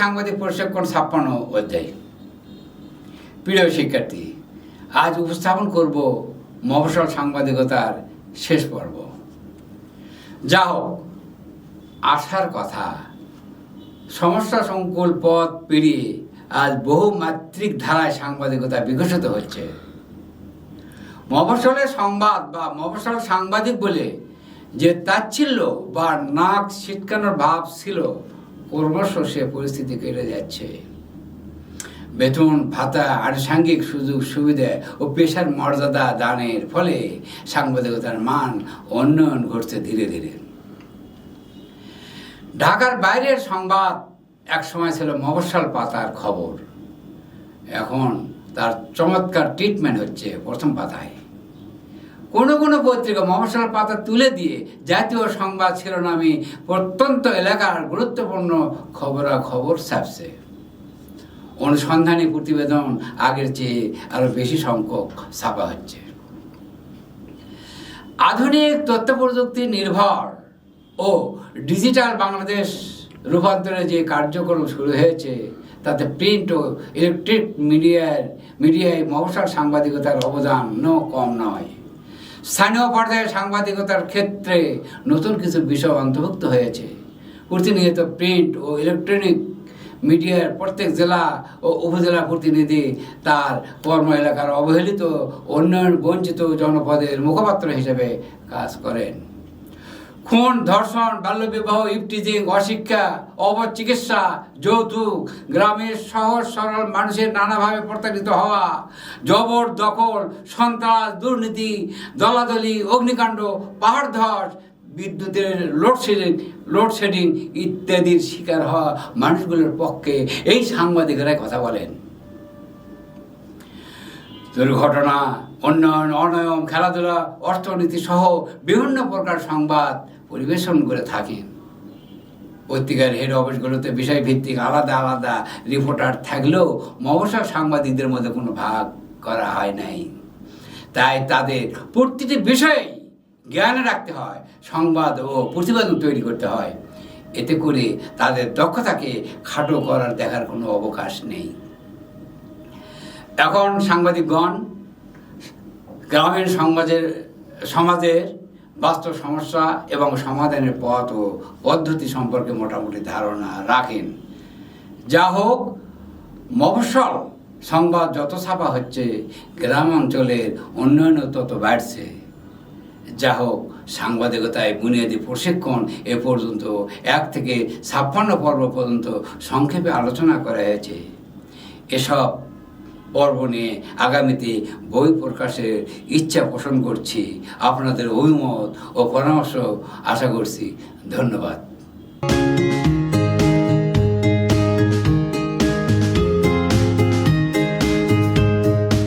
সাংবাদিক প্রশিক্ষণ ছাপ্পান্ন অধ্যায়। প্রিয় শিক্ষার্থী, আজ উপস্থাপন করব মফসল সাংবাদিকতার শেষ পর্ব। যা হোক আসার কথা, সমস্যা সংকুল পথ পেরিয়ে আজ বহুমাত্রিক ধারায় সাংবাদিকতা বিকশিত হচ্ছে। মফসলের সংবাদ বা মফসল সাংবাদিক বলে যে তাচ্ছিল্য বা নাক ছিটকানোর ভাব ছিল ক্রমশ সে পরিস্থিতি কেটে যাচ্ছে। বেতন, ভাতা, আনুষাঙ্গিক সুযোগ সুবিধা ও পেশার মর্যাদা দানের ফলে সাংবাদিকতার মান উন্নয়ন ঘটছে ধীরে ধীরে। ঢাকার বাইরের সংবাদ এক সময় ছিল মফস্বল পাতার খবর। এখন তার চমৎকার ট্রিটমেন্ট হচ্ছে প্রথম পাতায়। কোনো কোনো পত্রিকা মফস্বল পাতা তুলে দিয়ে জাতীয় সংবাদ শিরোনামে প্রত্যন্ত এলাকার গুরুত্বপূর্ণ খবরাখবর ছাপছে। অনুসন্ধানী প্রতিবেদন আগের চেয়ে আরও বেশি সংখ্যক ছাপা হচ্ছে। আধুনিক তথ্য প্রযুক্তি নির্ভর ও ডিজিটাল বাংলাদেশ রূপান্তরে যে কার্যক্রম শুরু হয়েছে, তাতে প্রিন্ট ও ইলেকট্রিক মিডিয়ার মিডিয়ায় মফসল সাংবাদিকতার অবদান নো কম নয়। স্থানীয় পর্যায়ে সাংবাদিকতার ক্ষেত্রে নতুন কিছু বিষয় অন্তর্ভুক্ত হয়েছে। প্রতিনিয়ত প্রিন্ট ও ইলেকট্রনিক মিডিয়ার প্রত্যেক জেলা ও উপজেলা প্রতিনিধি তার কর্ম এলাকার অবহেলিত উন্নয়ন বঞ্চিত জনপদের মুখপাত্র হিসেবে কাজ করেন। খুন, ধর্ষণ, বাল্যবিবাহ, ইফটিজিং, অশিক্ষা, অবচিকিৎসা, যৌতুক, গ্রামের সহজ সরল মানুষের নানাভাবে প্রতারিত হওয়া, জবর, দখল, সন্ত্রাস, দুর্নীতি, দলাদলি, অগ্নিকাণ্ড, পাহাড় ধস, বিদ্যুতের লোডশেডিং লোডশেডিং ইত্যাদির শিকার হওয়া মানুষগুলোর পক্ষে এই সাংবাদিকেরাই কথা বলেন। দুর্ঘটনা উন্নয়ন, অনয়ন, খেলাধুলা, অর্থনীতি সহ বিভিন্ন প্রকার সংবাদ পরিবেশন করে থাকেন পত্রিকার হেড অফিসগুলোতে বিষয়ভিত্তিক, আলাদা আলাদা রিপোর্টার থাকলেও মবসা সাংবাদিকদের মধ্যে কোনো ভাগ করা হয় নাই। তাই তাদের প্রতিটি বিষয়ে জ্ঞান রাখতে হয়, সংবাদ ও প্রতিবেদন তৈরি করতে হয়। এতে করে তাদের দক্ষতাকে খাটো করার দেখার কোনো অবকাশ নেই। এখন সাংবাদিকগণ গ্রামীণ সমাজের সমাজের বাস্তব সমস্যা এবং সমাধানের পথ ও পদ্ধতি সম্পর্কে মোটামুটি ধারণা রাখেন। যা হোক মফসল সংবাদ যত ছাপা হচ্ছে গ্রাম অঞ্চলের উন্নয়নও তত বাড়ছে। যা হোক, সাংবাদিকতায় বুনিয়াদী প্রশিক্ষণ এ পর্যন্ত এক থেকে ছাপ্পান্ন পর্ব পর্যন্ত সংক্ষেপে আলোচনা করা হয়েছে। এসব পর্ব নিয়ে আগামীতে বই প্রকাশের ইচ্ছা পোষণ করছি। আপনাদের অভিমত ও পরামর্শ আশা করছি। ধন্যবাদ।